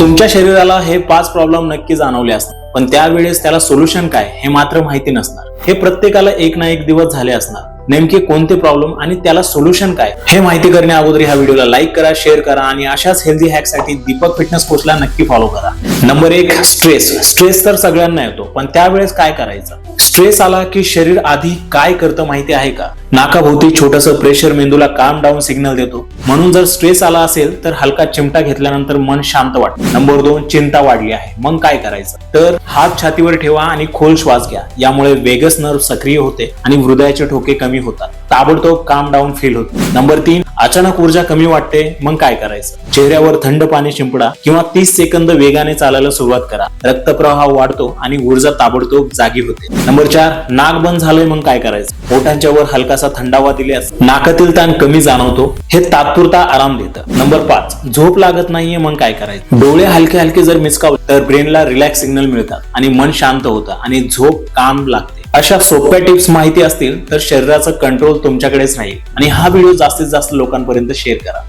तुमच्या शरीराला हे पाच प्रॉब्लेम नक्की जाणवले असतात पण त्यावेळेस त्याला सोल्युशन काय हे मात्र माहिती नसणार. हे प्रत्येकाला एक ना एक दिवस झाले असणार. नेमके कोणते प्रॉब्लेम आणि त्याला सोल्युशन काय हे माहिती करण्या अगोदर ह्या व्हिडिओला लाईक करा शेअर करा आणि अशाच हेल्दी हॅकसाठी दीपक फिटनेस कोचला नक्की फॉलो करा. नंबर एक स्ट्रेस स्ट्रेस तर सगळ्यांना येतो पण त्यावेळेस काय करायचं? स्ट्रेस आला की शरीर आधी काय करतं माहिती आहे का? नाकाभोवती छोटस प्रेशर मेंदूला काम डाऊन सिग्नल देतो. म्हणून जर स्ट्रेस आला असेल तर हलका चिमटा घेतल्यानंतर मन शांत वाटतं. नंबर दोन चिंता वाढली आहे. मग काय करायचं? तर हात छातीवर ठेवा आणि खोल श्वास घ्या. यामुळे वेगस नर्व सक्रिय होते आणि हृदयाचे ठोके कमी होतात. ताबडतोब काम डाऊन फील होतो. नंबर तीन अचानक ऊर्जा कमी वाटते मग काय करायचं? चेहऱ्यावर थंड पाणी शिंपडा किंवा तीस सेकंद वेगाने चालायला सुरुवात करा. रक्तप्रवाह वाढतो आणि ऊर्जा ताबडतोब जागी होते. नंबर चार नाक बंद झालंय मग काय करायचं? ओठांच्या वर हलकासा थंडावा दिल्यास नाकातील ताण कमी जाणवतो हे तात्पुरता आराम देतं. नंबर पाच झोप लागत नाहीये मग काय करायचं? डोळे हलके हलके जर मिसकावले तर ब्रेनला रिलॅक्स सिग्नल मिळतात आणि मन शांत होतं आणि झोप काम लागते. अशा सोप्या टिप्स माहिती असतील तर शरीराचं कंट्रोल तुमच्याकडेच नाही आणि हा व्हिडिओ जास्तीत जास्त लोकांपर्यंत शेअर करा.